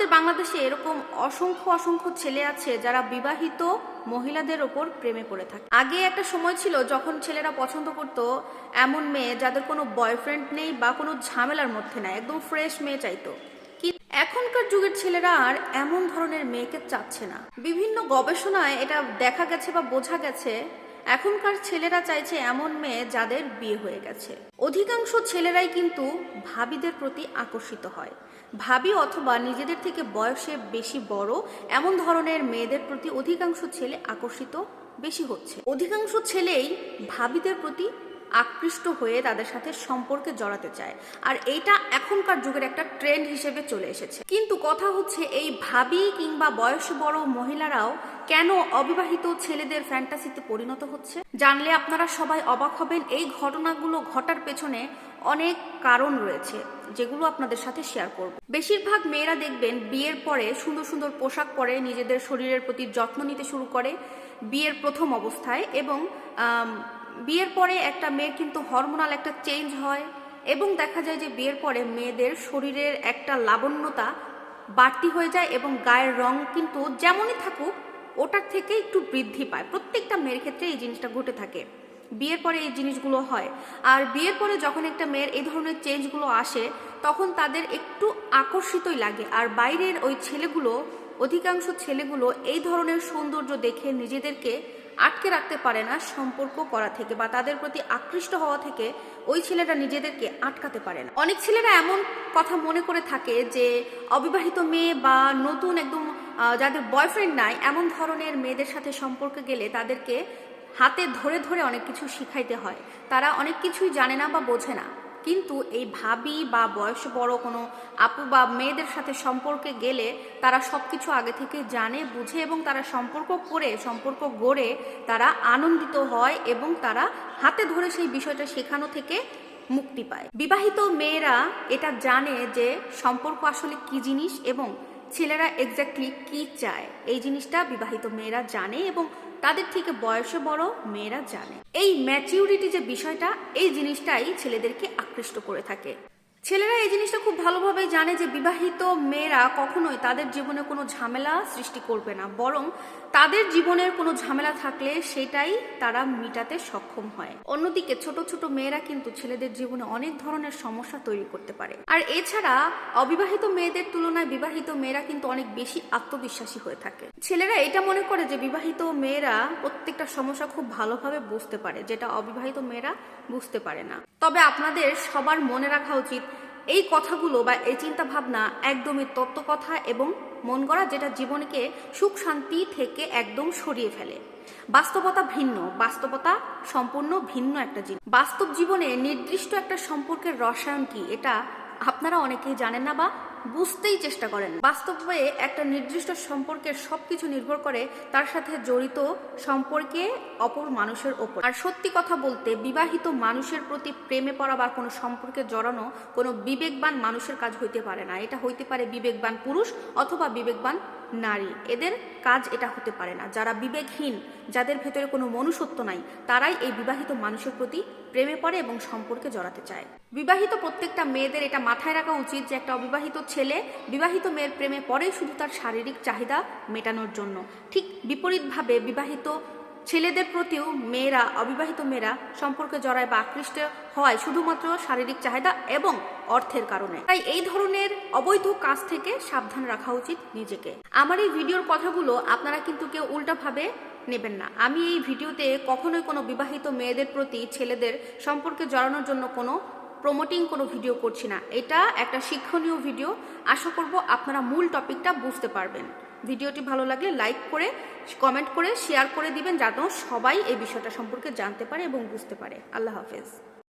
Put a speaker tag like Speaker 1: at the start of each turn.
Speaker 1: আমাদের বাংলাদেশে এরকম অসংখ্য অসংখ্য ছেলে আছে যারা বিবাহিত মহিলাদের ওপর প্রেমে পড়ে থাকে। আগে একটা সময় ছিল যখন ছেলেরা পছন্দ করত এমন মেয়ে যাদের কোনো বয়ফ্রেন্ড নেই বা কোনো ঝামেলার মধ্যে নাই, একদম ফ্রেশ মেয়ে চাইতো। এখনকার যুগের ছেলেরা আর এমন ধরনের মেয়েকে চাচ্ছে না। বিভিন্ন গবেষণায় এটা দেখা গেছে বা বোঝা গেছে এখনকার ছেলেরা চাইছে এমন মেয়ে যাদের বিয়ে হয়ে গেছে। অধিকাংশ ছেলেরাই কিন্তু ভাবিদের প্রতি আকর্ষিত হয়। ভাবি অথবা নিজেদের থেকে বয়সে বেশি বড় এমন ধরনের মেয়েদের প্রতি অধিকাংশ ছেলে আকর্ষিত বেশি হচ্ছে। অধিকাংশ ছেলেই ভাবিদের প্রতি আকৃষ্ট হয়ে তাদের সাথে সম্পর্কে জড়াতে চায়। আর এইটা এখনকার যুগের একটা ট্রেন্ড হিসেবে চলে এসেছে। কিন্তু কথা হচ্ছে এই ভাবি কিংবা বয়স বড় মহিলারাও কেন অবিবাহিত ছেলেদের ফ্যান্টাসিতে পরিণত হচ্ছে? জানলে আপনারা সবাই অবাক হবেন, এই ঘটনাগুলো ঘটার পেছনে অনেক কারণ রয়েছে, যেগুলো আপনাদের সাথে শেয়ার করব। বেশিরভাগ মেয়েরা দেখবেন বিয়ের পরে সুন্দর সুন্দর পোশাক পরে নিজেদের শরীরের প্রতি যত্ন নিতে শুরু করে বিয়ের প্রথম অবস্থায় এবং বিয়ের পরে একটা মেয়ের কিন্তু হরমোনাল একটা চেঞ্জ হয় এবং দেখা যায় যে বিয়ের পরে মেয়েদের শরীরের একটা লাবণ্যতা বাড়তি হয়ে যায় এবং গায়ের রং কিন্তু যেমনই থাকুক, ওটার থেকে একটু বৃদ্ধি পায়। প্রত্যেকটা মেয়ের ক্ষেত্রে এই জিনিসটা ঘটে থাকে। বিয়ের পরে এই জিনিসগুলো হয়। আর বিয়ের পরে যখন একটা মেয়ের এই ধরনের চেঞ্জগুলো আসে, তখন তাদের একটু আকর্ষিতই লাগে। আর বাইরের ওই ছেলেগুলো, অধিকাংশ ছেলেগুলো এই ধরনের সৌন্দর্য দেখে নিজেদেরকে আটকে রাখতে পারে না সম্পর্ক করা থেকে বা তাদের প্রতি আকৃষ্ট হওয়া থেকে ওই ছেলেরা নিজেদেরকে আটকাতে পারে না। অনেক ছেলেরা এমন কথা মনে করে থাকে যে, অবিবাহিত মেয়ে বা নতুন একদম যাদের বয়ফ্রেন্ড নাই, এমন ধরনের মেয়েদের সাথে সম্পর্কে গেলে তাদেরকে হাতে ধরে ধরে অনেক কিছু শিখাইতে হয়। তারা অনেক কিছুই জানে না বা বোঝে না। কিন্তু এই ভাবি বা বয়স বড় কোনো আপু বা মেয়েদের সাথে সম্পর্কে গেলে তারা সব কিছু আগে থেকে জানে, বুঝে এবং তারা সম্পর্ক করে, সম্পর্ক গড়ে তারা আনন্দিত হয় এবং তারা হাতে ধরে সেই বিষয়টা শেখানো থেকে মুক্তি পায়। বিবাহিত মেয়েরা এটা জানে যে সম্পর্ক আসলে কি জিনিস এবং ছেলেরা এক্স্যাক্টলি কি চায়। এই জিনিসটা বিবাহিত মেয়েরা জানে এবং তাদের থেকে বয়সে বড় মেয়েরা জানে। এই ম্যাচিউরিটি যে বিষয়টা, এই জিনিসটাই ছেলেদেরকে আকৃষ্ট করে থাকে। ছেলেরা এই জিনিসটা খুব ভালোভাবেই জানে যে বিবাহিত মেয়েরা কখনোই তাদের জীবনে কোনো ঝামেলা সৃষ্টি করবে না। বরং তাদের জীবনের কোনো ঝামেলা থাকলে সেটাই তারা মিটাতে সক্ষম হয়। অন্যদিকে ছোট ছোট মেয়েরা কিন্তু ছেলেদের জীবনে অনেক ধরনের সমস্যা তৈরি করতে পারে। আর এছাড়া অবিবাহিত মেয়েদের তুলনায় বিবাহিত মেয়েরা কিন্তু অনেক বেশি আত্মবিশ্বাসী হয়ে থাকে। ছেলেরা এটা মনে করে যে বিবাহিত মেয়েরা প্রত্যেকটা সমস্যা খুব ভালোভাবে বুঝতে পারে, যেটা অবিবাহিত মেয়েরা বুঝতে পারে না। তবে আপনাদের সবার মনে রাখা উচিত এই কথাগুলো বা এই চিন্তা ভাবনা একদমই তত্ত্বকথা এবং মন গড়া যেটা জীবনকে সুখ শান্তি থেকে একদম সরিয়ে ফেলে। বাস্তবতা ভিন্ন, বাস্তবতা সম্পূর্ণ ভিন্ন একটা জিনিস বাস্তব জীবনে নির্দিষ্ট একটা সম্পর্কের রসায়ন কি? এটা আপনারা অনেকেই জানেন না বা বুঝতেই চেষ্টা করেন। বাস্তবে একটা নির্দিষ্ট সম্পর্কের সবকিছু নির্ভর করে তার সাথে জড়িত সম্পর্কে অপর মানুষের ওপর। আর সত্যি কথা বলতে, বিবাহিত মানুষের প্রতি প্রেমে পড়া বা কোনো সম্পর্কে জড়ানো কোনো বিবেকবান মানুষের কাজ হইতে পারে না। এটা হইতে পারে বিবেকবান পুরুষ অথবা বিবেকবান নারী। এদের কাজ এটা হতে পারে না। যারা বিবেকহীন, যাদের ভেতরে কোনো মনুষ্যত্ব নাই, তারাই এই বিবাহিত মানুষের প্রতি প্রেমে পড়ে এবং সম্পর্কে জড়াতে চায়। বিবাহিত প্রত্যেকটা মেয়েদের এটা মাথায় রাখা উচিত যে একটা অবিবাহিত ছেলে বিবাহিত মেয়ের প্রেমে পড়ে শুধু তার শারীরিক চাহিদা মেটানোর জন্য। ঠিক বিপরীতভাবে বিবাহিত ছেলেদের প্রতিও মেয়েরা, অবিবাহিত মেয়েরা সম্পর্কে জড়ায় বা আকৃষ্ট হয় শুধুমাত্র শারীরিক চাহিদা এবং অর্থের কারণে। তাই এই ধরনের অবৈধ কাজ থেকে সাবধান রাখা উচিত নিজেকে। আমার এই ভিডিওর কথাগুলো আপনারা কিন্তু কেউ উল্টাভাবে নেবেন না। আমি এই ভিডিওতে কখনোই কোনো বিবাহিত মেয়েদের প্রতি ছেলেদের সম্পর্কে জড়ানোর জন্য কোনো প্রমোটিং কোনো ভিডিও করছি না। এটা একটা শিক্ষণীয় ভিডিও আশা করব আপনারা মূল টপিকটা বুঝতে পারবেন। ভিডিওটি ভালো লাগলে লাইক করে কমেন্ট করে শেয়ার করে দিবেন, যাতে সবাই এই বিষয়টা সম্পর্কে জানতে পারে এবং বুঝতে পারে। আল্লাহ হাফেজ।